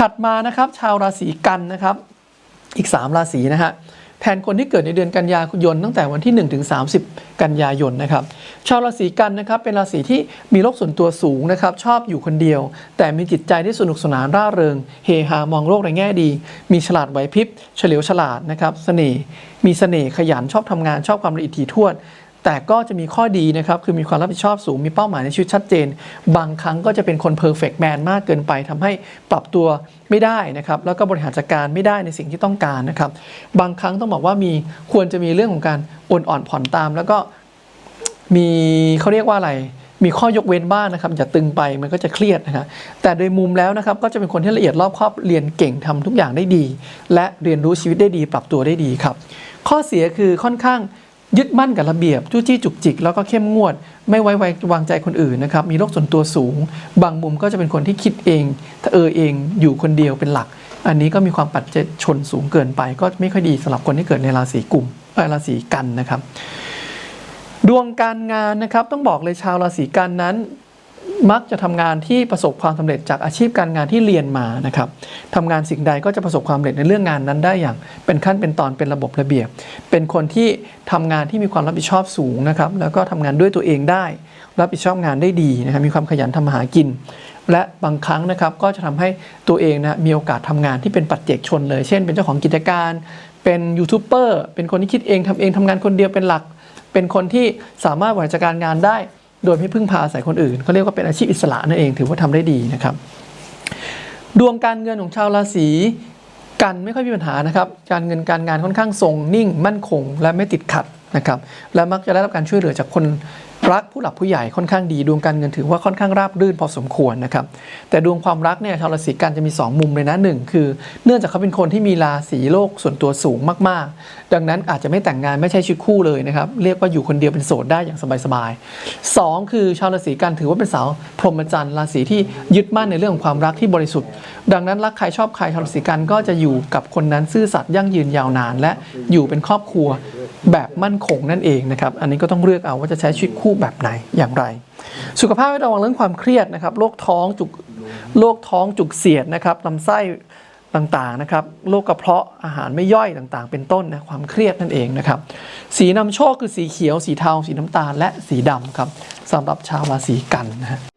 ถัดมานะครับชาวราศีกันนะครับ อีก 3 ราศีนะฮะแทนคนที่เกิดในเดือนกันยายนตั้งแต่วันที่ 1 ถึง 30 กันยายนนะครับ ชาวราศีกันนะครับเป็นราศีที่มีโลกส่วนตัวสูงนะครับ ชอบอยู่คนเดียว แต่มีจิตใจที่สนุกสนานร่าเริง เฮฮามองโลกในแง่ดี มีฉลาดไหวพริบเฉลียวฉลาดนะครับเสน่ห์มีเสน่ห์ขยันชอบทำงานชอบความละเอียดถี่ถ้วน แต่ก็จะมีข้อดีนะครับ คือมีความรับผิดชอบสูง มีเป้าหมายในชีวิตชัดเจน บางครั้งก็จะเป็นคนเพอร์เฟกต์แมนมากเกินไปทำให้ปรับตัวไม่ได้นะครับ แล้วก็บริหารจัดการไม่ได้ในสิ่งที่ต้องการนะครับ บางครั้งต้องบอกว่ามีควรจะมีเรื่องของการโอนอ่อนผ่อนตาม แล้วก็มีเขาเรียกว่าอะไร มีข้อยกเว้นบ้างนะครับ อย่าตึงไปมันก็จะเครียดนะครับแต่โดยมุมแล้วนะครับ ก็จะเป็นคนที่ละเอียดรอบคอบเรียนเก่งทำทุกอย่างได้ดี และเรียนรู้ชีวิตได้ดี ปรับตัวได้ดีครับ ข้อเสียคือค่อนข้าง ยึดมั่นกับระเบียบจู้จี้จุกจิก แล้วก็เข้มงวด ไม่ไว้ไวางใจคนอื่นนะครับ มีโรคส่วนตัวสูง บางมุมก็จะเป็นคนที่คิดเองถ้าเออเองอยู่คนเดียวเป็นหลัก อันนี้ก็มีความปัจเจกชนสูงเกินไป ก็ไม่ค่อยดีสำหรับคนที่เกิดในราศีกุมเออราศีกันนะครับ ดวงการงานนะครับต้องบอกเลยชาวราศีกันนั้น มักจะทำงานที่ประสบความสำเร็จจากอาชีพการงานที่เรียนมานะครับทำงานสิ่งใดก็จะประสบความสำเร็จในเรื่องงานนั้นได้อย่าง เป็นขั้นเป็นตอนเป็นระบบระเบียบ เป็นคนที่ทำงานที่มีความรับผิดชอบสูงนะครับแล้วก็ทำงานด้วยตัวเองได้ รับผิดชอบงานได้ดีนะครับมีความขยันทำมาหากิน และบางครั้งนะครับก็จะทำให้ตัวเองนะมีโอกาสทำงานที่เป็นปัจเจกชนเลย เช่น เป็นเจ้าของกิจการ เป็นยูทูบเบอร์เป็นคนที่คิดเองทำเองทำงานคนเดียวเป็นหลัก เป็นคนที่สามารถบริหารจัดการงานได้ โดยไม่พึ่งพาอาศัยคนอื่นเขาเรียกว่าเป็นอาชีพอิสระนั่นเองถือว่าทำได้ดีนะครับ ดวงการเงินของชาวราศีกันไม่ค่อยมีปัญหานะครับ การเงินการงานค่อนข้างทรงนิ่งมั่นคง และไม่ติดขัดนะครับ และมักจะได้รับการช่วยเหลือจากคน รักผู้หลักผู้ใหญ่ค่อนข้างดีดวงการเงินถือว่าค่อนข้างราบรื่นพอสมควรนะครับแต่ดวงความรักเนี่ยชาวราศีกันจะมี 2 มุมเลยนะหนึ่งคือ เนื่องจากเขาเป็นคนที่มีราศีโลกส่วนตัวสูงมากๆ ดังนั้นอาจจะไม่แต่งงานไม่ใช่ชีวิตคู่เลยนะครับเรียกว่าอยู่คนเดียวเป็นโสดได้อย่างสบายๆสองคือชาวราศีกันถือว่าเป็นสาวพรหมจรรย์ราศีที่ยึดมั่นในเรื่องของความรักที่บริสุทธิ์ ดังนั้นรักใครชอบใครชาวราศีกันก็จะอยู่กับคนนั้นซื่อสัตย์ยั่งยืนยาวนาน และอยู่เป็นครอบครัว แบบมั่นคงนั่นเองนะครับ อันนี้ก็ต้องเลือกเอาว่าจะใช้ชีวิตคู่แบบไหนอย่างไร สุขภาพให้ระวังเรื่องความเครียดนะครับโรคท้องจุกโรคท้องจุกเสียดนะครับลำไส้ต่างๆนะครับโรคกระเพาะอาหารไม่ย่อยต่างๆ เป็นต้นนะความเครียดนั่นเองนะครับ สีนำโชคคือสีเขียว สีเทา สีน้ำตาล และสีดำครับสำหรับชาวราศีกันนะฮะ